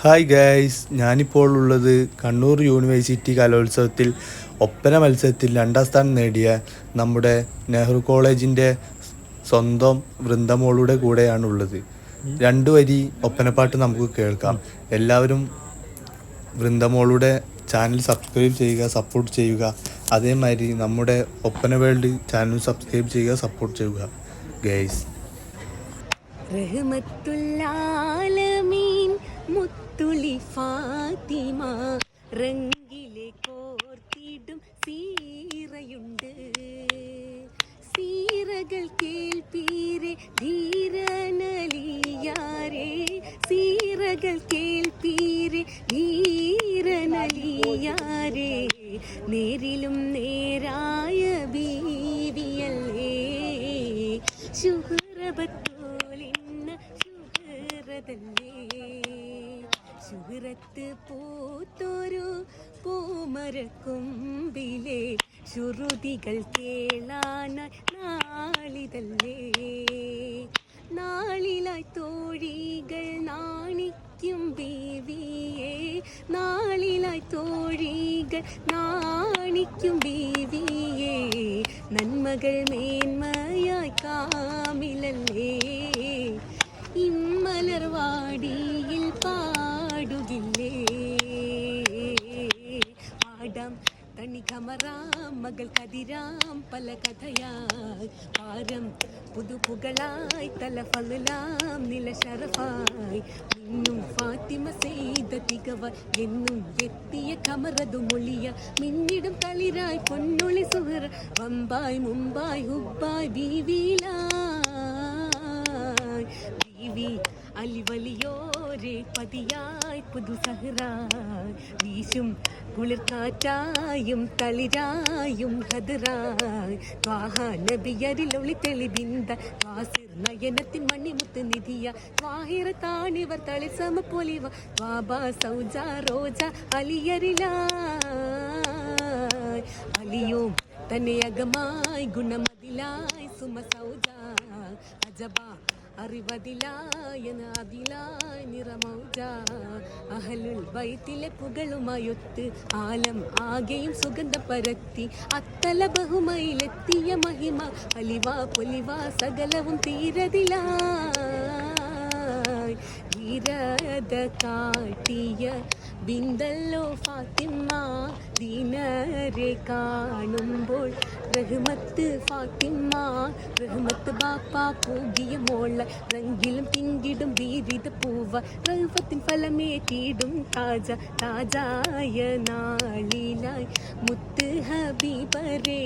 Hi guys ഞാനിപ്പോൾ ഉള്ളത് Kannur university കലോത്സവത്തിൽ ഒപ്പന മത്സരത്തിൽ രണ്ടാം സ്ഥാനം നേടിയ നമ്മുടെ നെഹ്റു കോളേജിന്റെ സ്വന്തം വൃന്ദമോളുടെ കൂടെയാണ് ഉള്ളത്. രണ്ടു വരി ഒപ്പനപ്പാട്ട് നമുക്ക് കേൾക്കാം. എല്ലാവരും വൃന്ദമോളുടെ ചാനൽ സബ്സ്ക്രൈബ് ചെയ്യുക സപ്പോർട്ട് ചെയ്യുക. അതേമാതിരി നമ്മുടെ ഒപ്പന വേൾഡ് ചാനൽ സബ്സ്ക്രൈബ് ചെയ്യുക സപ്പോർട്ട് ചെയ്യുക. ഗൈസ് റഹ്മത്തുല്ലാലമീൻ മുത്തുളി ഫാത്തിമ റംഗിലെ കോർത്തിടും സീറയുണ്ട്. സീറകൾ കേൾപ്പീരെ ധീരനലിയാരേ. സീറകൾ കേൾപ്പീരെ ധീരനലിയാരേ. നേരിലും നേരായ ബീവിയല്ലേ. ശുഹ്രബത്തോലിന്ന ശുഹ്രതല്ലേ ശുഹ്രത്ത് പൂത്തൊരു പൂമരക്കൊമ്പിലെ ശ്രുതികൾ കേളാന നാളിതല്ലേ? നാളിലായി തോഴികൾ നാണിക്കും ബീവിയെ. നാളിലായി തോഴികൾ നാണിക്കും ബീവിയെ. നന്മകൾ മേന്മയായി കാമിലല്ലേ പാടാം തണികമറാം മകൾ കതിരാം പല കഥയായി. പാരം പുതുപുകളായി തല ഫലാം നില ശരഫായി മിന്നും ഫാത്തിമ ചെയ്ത തികവ എന്നും എത്തിയ കമറതു മൊഴിയ. മിന്നിടും തളിരായി പൊന്നൊളി സുഹറ വമ്പായ് മുമ്പായ് ഹുബായ് ബീവിലായി ബീവി അലിവലിയോരെ പതിയായി പുതു സഹറായി. വീശും കുളിർക്കാറ്റായും തളിരായും ഹദറായി ത്വാഹ നബിയരിലൊളി തെളിബിന്ദ വാസിർ നയനത്തിൻ മണിമുത്ത് നിധിയ. ത്വാഹിറ താണിവർ തളി സമ പൊലിവ. ത്വാബ സൗജ റോജ അലിയരിലായി. അലിയും തന്നെ അകമായി ഗുണമതിലായി. സുമ അജബ അറിവതിലായന അതിലായി നിറമൗജ അഹലുൽ ബൈത്തിലെ പുകളുമായൊത്ത് ആലം ആകെയും സുഗന്ധ പരത്തി അത്തല ബഹുമയിലെത്തിയ മഹിമ അലിവ പൊലിവ സകലവും തീരതിലായി. ധീരത കാട്ടിയ ബിന്ദല്ലോ ഫാത്തിമ ദീനരെ കാണുമ്പോൾ റഹ്മത്ത് ഫാത്തിമ റഹ്മത്ത് ബാപ്പ പൂകിയ മോള റങ്കിലും തിങ്കിടും വീരിത പൂവ റഹ്മത്തിൻ ഫലമേറ്റിടും താജ താജായ നാളിലായി മുത്ത് ഹബീബരെ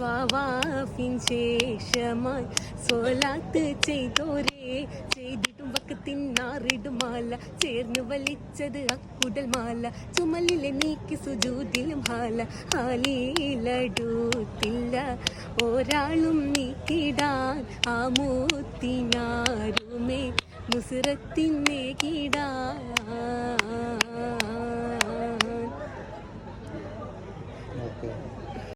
വാവാഫിൻ ശേഷമായി സോലാത്ത് ചെയ്തോരേ ചെയ്തിടും വക്കത്തിൻ നാറിടും മാല ചേർന്നു വലിച്ചത് അക്കുടൽ മാല ചുമലിലെ നീക്കി സുജൂതിലും ഹാല. ഹാലിലടൂത്തില്ല. ഒരാളും നീക്കിടാൻ ആ മൂത്തിനാരുമേ. മുസുറത്തിനെ കിടാൻ